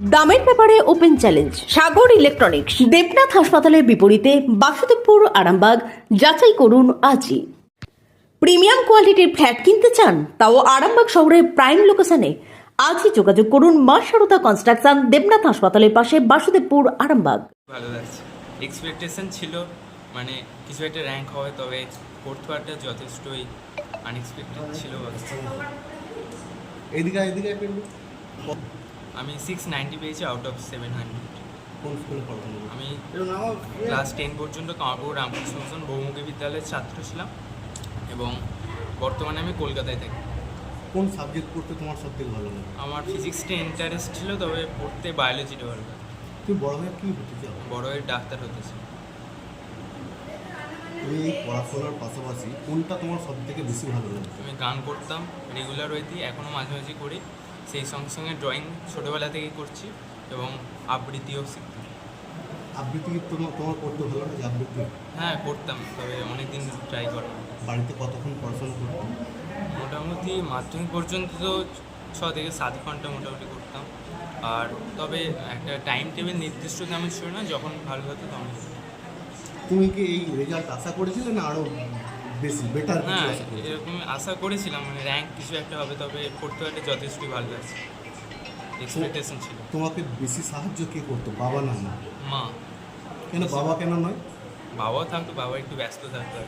দামের ব্যাপারে open challenge Sagar electronics Debnath হাসপাতালের বিপরীতে বাসুদেবপুর আরামবাগ যাচাই করুন আজই। প্রিমিয়াম কোয়ালিটির ফ্ল্যাট কিনতে চান তাও আরামবাগ শহরের প্রাইম লোকেশনে আজই যোগাযোগ করুন মা সারদা কনস্ট্রাকশন দেবনাথ হাসপাতালের পাশে বাসুদেবপুর আরামবাগ। ভালো লাগছে। এক্সপেকটেশন ছিল মানে কিছু একটা র্যাঙ্ক হবে তবে ফোর্থ পার্টটা যথেষ্টই আনএক্সপেক্টেড ছিল। এদিকে এদিকে আমি সিক্স নাইনটি পেয়েছি আউট অফ সেভেন হান্ড্রেড কোন স্কুলে? আমি ক্লাস টেন পর্যন্ত কামারপুর রামকৃষ্ণ মিশন বহুমুখী বিদ্যালয়ের ছাত্র ছিলাম এবং বর্তমানে আমি কলকাতায় থাকি। কোন সাবজেক্ট পড়তে তোমার সব থেকে ভালো লাগে? আমার ফিজিক্সটা ইন্টারেস্ট ছিল তবে পড়তে বায়োলজিটা ভালো লাগে। তুমি বড় হয়ে কি হতে চাও? বড় হয়ে ডাক্তার হতেছে তুমি এই পড়াশোনার পাশাপাশি কোনটা তোমার সব থেকে বেশি ভালো লাগে? আমি গান করতাম রেগুলার ওয়েতে এখনও মাঝে মাঝে করি। সেই সঙ্গে সঙ্গে ড্রয়িং ছোটোবেলা থেকেই করছি এবং আবৃত্তিও শিখতাম আবৃত্তি তোমার তোমার করতে ভালো লাগে আবৃত্তি? হ্যাঁ করতাম তবে অনেক দিন ট্রাই করা বাড়িতে কতক্ষণ পড়াশোনা করতে? মোটামুটি মাধ্যমিক পর্যন্ত তো ছ থেকে সাত ঘণ্টা মোটামুটি করতাম। আর তবে একটা টাইম টেবিল নির্দিষ্ট তেমন ছিল না যখন ভালো হতো তখন তুমি কি এই রেজাল্ট আশা করেছিলে না আরও বেশি বেটার হ্যাঁ এরকম আশা করেছিলাম মানে র্যাঙ্ক কিছু একটা হবে তবে পড়তে পারলে যথেষ্টই ভালো লাগছে এক্সপেকটেশন ছিল। তোমাকে বেশি সাহায্য কে করতো বাবা না মা? মা। কেন বাবা কেন নয়? বাবাও থাকতো বাবা একটু ব্যস্ত থাকতো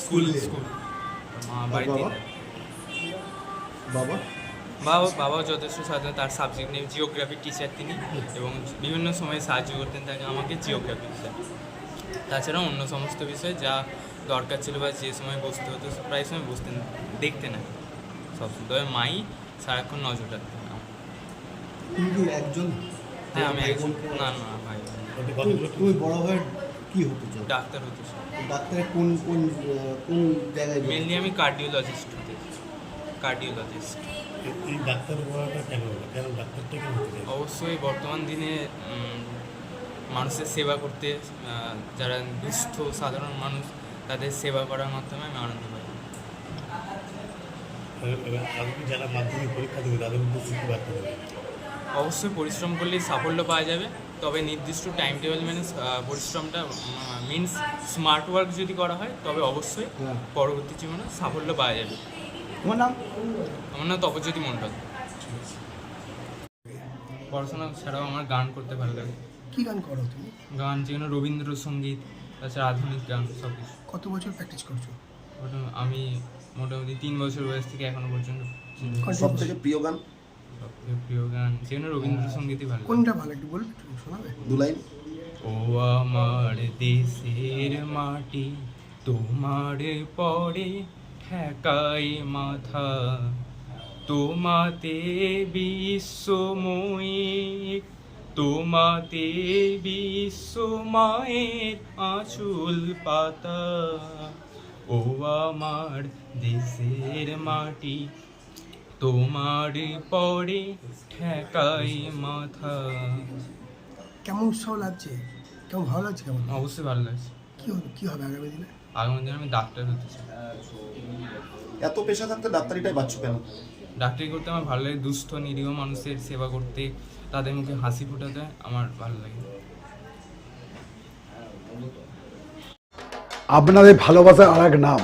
স্কুল স্কুল মা বাড়িতে বাবা? বাবা? বাবা বাবাও যথেষ্ট সাহায্য তার সাবজেক্ট নিয়ে জিওগ্রাফির টিচার তিনি এবং বিভিন্ন সময়ে সাহায্য করতেন তাকে আমাকে জিওগ্রাফি টিচার তাছাড়া অন্য সমস্ত বিষয় যা দরকার ছিল বা যে সময় বসতে হতো প্রায় সময় বসতেন দেখতে না। সব তবে মাই সারাক্ষণ নজর রাখতেন। একজন হ্যাঁ আমি একজন না না ভাই। তুমি- বড় হয়ে কি হতে চাও? ডাক্তার হতে ডাক্তারের কোন কোন কোন জায়গায় মেনলি আমি কার্ডিওলজিস্ট হতে কার্ডিওলজিস্ট এই ডাক্তার পড়াটা কেন কেন ডাক্তারটা কেন অবশ্যই বর্তমান দিনে মানুষের সেবা করতে যারা দুস্থ সাধারণ মানুষ তাদের সেবা করার মাধ্যমে আমি আনন্দ পাই। যারা মাধ্যমিক পরীক্ষা দেবে তাদের উদ্দেশ্যে কি বার্তা দেবে অবশ্যই পরিশ্রম করলেই সাফল্য পাওয়া যাবে। তবে নির্দিষ্ট টাইম টেবিল মেনে পরিশ্রমটা মিনস স্মার্ট ওয়ার্ক যদি করা হয় তবে অবশ্যই হ্যাঁ। পরবর্তী জীবনে সাফল্য পাওয়া যাবে। তোমার নাম? আমার নাম তপজ্যোতি মণ্ডল। পড়াশোনা ছাড়াও আমার গান করতে ভালো লাগে। কি গান করো তুমি? গান যেগুলো রবীন্দ্রসঙ্গীত। তাছাড়া আধুনিক গান সব কিছু কত বছর প্র্যাকটিস করছ? আমি মোটামুটি তিন বছর বয়স থেকে এখনও পর্যন্ত সব থেকে প্রিয় গান? প্রিয় গান যেগুলো রবীন্দ্রসঙ্গীতই ভালো। কোনটা ভালো একটু বলবে শোনাবে? দু লাইন। ও আমার দেশের মাটি তোমার পরে ঠেকাই মাথা। তোমাতে বিশ্বময়ী তোমাতে বিশ্ব মায়ের আঁচল পাতা। ও আমার দেশের মাটি তোমার পরে ঠেকাই মাথা। কেমন উৎসাহ লাগছে? কেমন ভালো লাগছে কেমন? অবশ্যই ভালো লাগছে। কি হবে কি হবে আগামী দিনে? আগামী দিনে আমি ডাক্তার হতে চাই। এত পেশা থাকতে ডাক্তারিটাই বাচ্চু কেন? ডাক্তারি করতে আমার ভালো লাগে দুস্থ নিরীহ মানুষের সেবা করতে। তাদের মুখে হাসি ফোটাতে আমার ভালো লাগে। আপনাদের ভালোবাসার আর এক নাম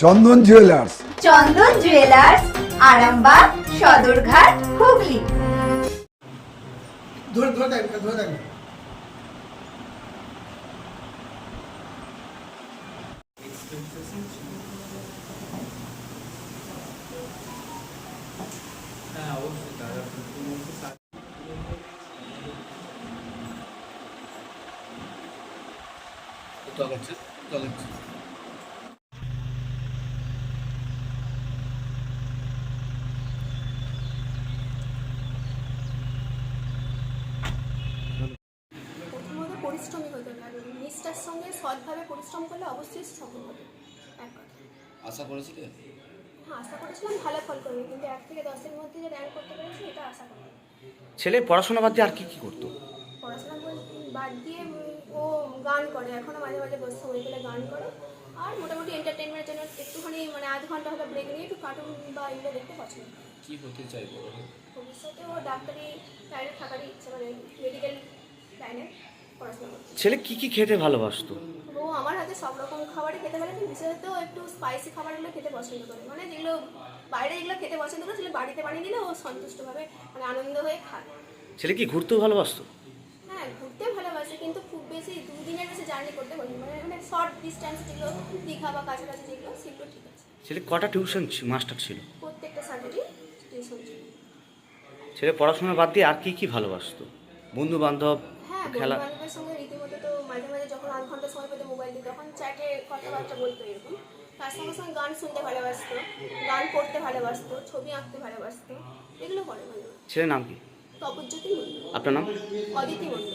চন্দন জুয়েলার্স চন্দন জুয়েলার্স আরামবাগ সদরঘাট হুগলি। ধরে ধরে দেখ ধরে দেখ। হ্যাঁ পরিশ্রমী হতে হবে নিষ্ঠার সঙ্গে সৎভাবে পরিশ্রম করলে অবশ্যই সফল হবে। এক আশা করেছিলে? হ্যাঁ আশা করেছিলাম ভালো ফল করবে কিন্তু এক থেকে দশের মধ্যে যে র্যাঙ্ক করতে পেরেছি এটা আশা করি ছেলে পড়াশোনা বাদ দিয়ে আর কি কি করতো? পড়াশোনা বাদ দিয়ে ও গান করে। এখনও মাঝে মাঝে বসে সময় পেলে গান করে। আর মোটামুটি এন্টারটেনমেন্টের জন্য একটুখানি মানে আধ ঘণ্টা হলো ব্রেক নিয়ে একটু কার্টুন বা এগুলো দেখতে পছন্দ। কি হতে চাইব ভবিষ্যতে ও ডাক্তারি লাইনে থাকারই ইচ্ছে মানে মেডিকেল লাইনে পড়াশোনা করছে ছেলে কি কি খেতে ভালোবাসতো? ও আমার হাতে সব রকম খাবারই খেতে পারে কিন্তু বিশেষত একটু স্পাইসি খাবারগুলো খেতে পছন্দ করে। মানে যেগুলো বাইরে যেগুলো খেতে পছন্দ করে সেগুলো বাড়িতে বানিয়ে দিলে ও সন্তুষ্টভাবে মানে আনন্দ হয়ে খায়। ছেলে কি ঘুরতেও ভালোবাসতো হ্যাঁ ঘুরতে ভালোবাসে কিন্তু খুব বেশি দুদিনের বেশি জার্নি করতে পারি মানে মানে শর্ট ডিস্টেন্স যেগুলো দীঘা বা কাছাকাছি যেগুলো সেগুলো ঠিক আছে। ছেলে কটা টিউশন মাস্টার ছিল? প্রত্যেকটা সাবজেক্টই টিউশন ছিল। ছেলে পড়াশোনা বাদ দিয়ে আর কি কি ভালোবাসতো? বন্ধু বান্ধব হ্যাঁ খেলা বন্ধু বান্ধবের সঙ্গে রীতিমতো তো মাঝে মাঝে যখন আধ ঘণ্টা সময় পেতো মোবাইল দিই তখন চ্যাটে কথাবার্তা বলতো এরকম। তার সঙ্গে সঙ্গে গান শুনতে ভালোবাসতো গান পড়তে ভালোবাসতো ছবি আঁকতে ভালোবাসতো এগুলো করে ভালো। ছেলের নাম কি? তপজ্যোতি মন্ডল আপনার নাম? অদিতি মন্ডল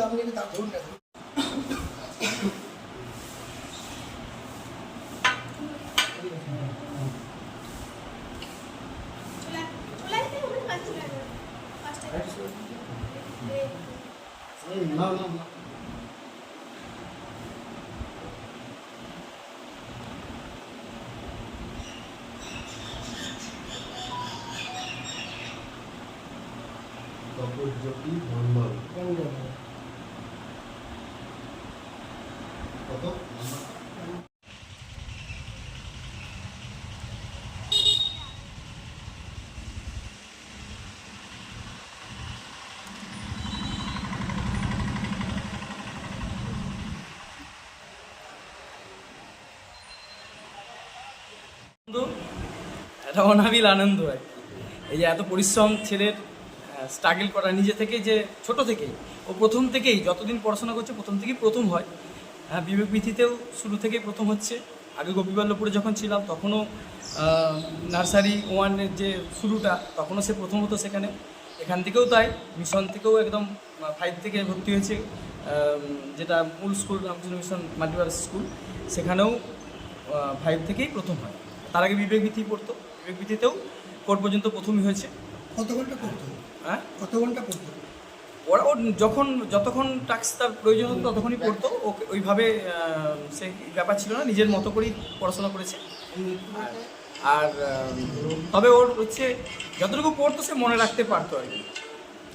আপনি কি তা ধরুন না না না না তপজ্যোতি মন্ডল কত আনন্দ একটা অনাবিল আনন্দ আর কি। এই যে এত পরিশ্রম ছেলের স্ট্রাগল করা, নিজে থেকে যে ছোট থেকেই, ও প্রথম থেকেই যতদিন পড়াশোনা করছে প্রথম থেকেই প্রথম হয়। হ্যাঁ বিবেক বিথিতেও শুরু থেকেই প্রথম হচ্ছে। আগে গোপীবল্লভপুরে যখন ছিলাম, তখনও নার্সারি ওয়ানের যে শুরুটা, তখনও সে প্রথম হতো সেখানে। এখান থেকেও তাই, মিশন থেকেও একদম ফাইভ থেকে ভর্তি হয়েছে যেটা মূল school Ramakrishna Mission multipurpose school সেখানেও ফাইভ থেকেই প্রথম হয়। তার আগে বিবেক বিথি পড়তো। বিবেক বিথিতেও কোর্ট পর্যন্ত প্রথমই হয়েছে। কত ঘণ্টা পড়তো? হ্যাঁ? কত ঘণ্টা পড়তো? ওরা ওর যখন যতক্ষণ টাক্স তার প্রয়োজন হতো ততক্ষণই পড়তো। ওকে ওইভাবে সে ব্যাপার ছিল না। নিজের মতো করেই পড়াশোনা করেছে। আর- তবে ওর হচ্ছে যতটুকু পড়তো সে মনে রাখতে পারতো আর কি।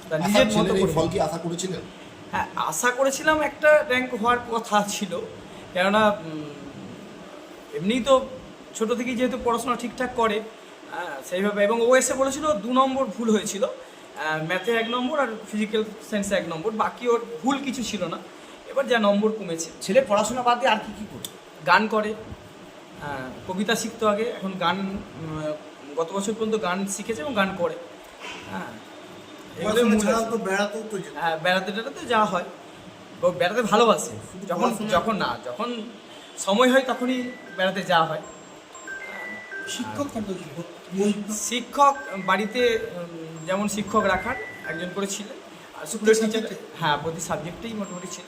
তার নিজের মতো। ফল কি আশা করেছিলেন? হ্যাঁ আশা করেছিলাম একটা র্যাঙ্ক হওয়ার কথা ছিল। কেননা এমনিই তো ছোট থেকেই যেহেতু পড়াশোনা ঠিকঠাক করে হ্যাঁ, সেইভাবে এবং ও এসে বলেছিল দু নম্বর ভুল হয়েছিল। ম্যাথে এক নম্বর আর ফিজিক্যাল সায়েন্সে এক নম্বর বাকি ওর ভুল কিছু ছিল না। এবার যা নম্বর কমেছে। ছেলে পড়াশোনা বাদ দিয়ে আর কি কি করতো গান করে। হ্যাঁ, কবিতা শিখতো আগে এখন গান গত বছর পর্যন্ত গান শিখেছে এবং গান করে। হ্যাঁ হ্যাঁ বেড়াতে টেড়াতে যাওয়া হয়। ও বেড়াতে ভালোবাসে। যখন যখন না যখন সময় হয় তখনই বেড়াতে যাওয়া হয়। শিক্ষক শিক্ষক? বাড়িতে যেমন শিক্ষক রাখার একজন করে ছিলেন। আর স্কুলের টিচার হ্যাঁ প্রতি সাবজেক্টেই মোটামুটি ছিল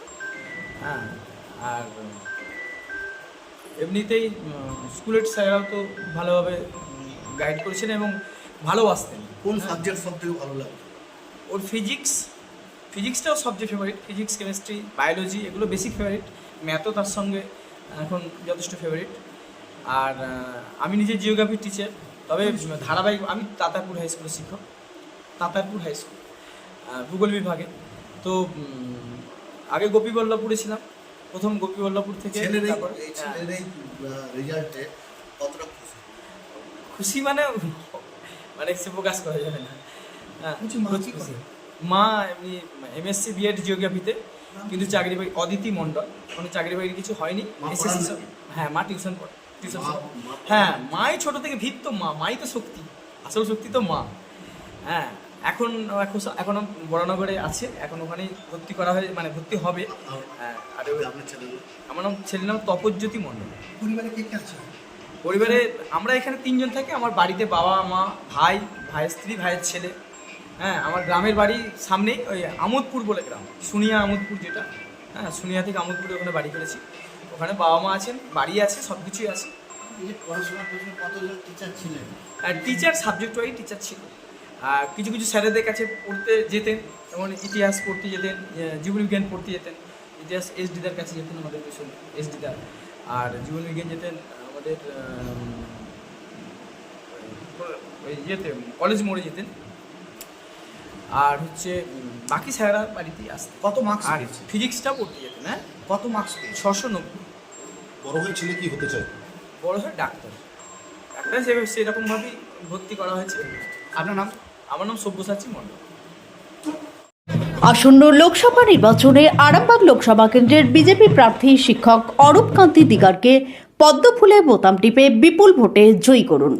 হ্যাঁ আর এমনিতেই স্কুলের স্যাররাও তো ভালোভাবে গাইড করেছেন এবং ভালোবাসতেন কোন সাবজেক্ট সব থেকে ভালো লাগে? ওর ফিজিক্স ফিজিক্সটাও সবচেয়ে ফেভারিট ফিজিক্স কেমিস্ট্রি বায়োলজি এগুলো বেশি ফেভারিট ম্যাথও তার সঙ্গে এখন যথেষ্ট ফেভারিট আর আমি নিজে জিওগ্রাফির টিচার তবে ধারাবাহিক আমি তাতারপুর হাই স্কুলের শিক্ষক তাতারপুর হাই স্কুল ভূগোল বিভাগে। তো আগে গোপীবল্লভপুরে ছিলাম প্রথম গোপীবল্লভপুর থেকে রেজাল্টে কতটা খুশি? খুশি মানে মানে সে প্রকাশ করা যাবে না। মা এমনি এমএসসি বিএড জিওগ্রাফিতে কিন্তু চাকরি বাকরি অদিতি মণ্ডল কোনো চাকরি বাকরি কিছু হয়নি? হ্যাঁ মা টিউশন পড়ে। হ্যাঁ মাই ছোট থেকে ভিত তো মা মাই তো শক্তি আসল শক্তি তো মা। হ্যাঁ এখন এখন এখনও বড়নগরে আছে এখন ওখানে ভর্তি করা হয়ে মানে ভর্তি হবে। হ্যাঁ আর আমার নাম ছেলের নাম তপজ্যোতি মণ্ডল। পরিবারে কে কে আছে? পরিবারে আমরা এখানে তিনজন থাকি আমার বাড়িতে বাবা মা ভাই ভাইয়ের স্ত্রী ভাইয়ের ছেলে। হ্যাঁ আমার গ্রামের বাড়ি সামনেই ওই আমোদপুর বলে গ্রাম সুনিয়া আমোদপুর যেটা। হ্যাঁ সুনিয়া থেকে আমোদপুরে ওখানে বাড়ি করেছি। ওখানে বাবা মা আছেন বাড়ি আছে সব কিছুই আছে আর টিচার সাবজেক্ট ওয়াইজ টিচার ছিল। আর কিছু কিছু স্যারেদের কাছে পড়তে যেতেন যেমন ইতিহাস পড়তে যেতেন জীবনবিজ্ঞান পড়তে যেতেন ইতিহাস এস দিদার কাছে যেতেন আমাদের ভীষণ এস দিদার আর জীবনবিজ্ঞান যেতেন আমাদের আম, ওই ইয়েতে কলেজ মোড়ে যেতেন। আর হচ্ছে বাকি স্যাররা বাড়িতেই আসতেন। কত মার্কস আর ফিজিক্সটা পড়তে যেতেন হ্যাঁ? কত মার্কস ছশো নব্বই। বড় হয়ে ছেলে কি হতে চায়? বড় হয় ডাক্তার ডাক্তার সেভাবে সেরকমভাবেই ভর্তি করা হয়েছে। আপনার নাম? আমার নাম সব্যসাচী মণ্ডল। আসন্ন লোকসভা নির্বাচনে আরামবাগ লোকসভা কেন্দ্রের বিজেপি প্রার্থী শিক্ষক অরূপ কান্তি দিগারকে পদ্মফুলে বোতাম টিপে বিপুল ভোটে জয়ী করুন।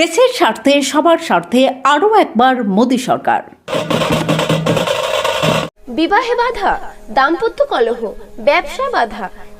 দেশের স্বার্থে সবার স্বার্থে আরও একবার মোদী সরকার। বিবাহে বাধা দাম্পত্য কলহ ব্যবসা বাধা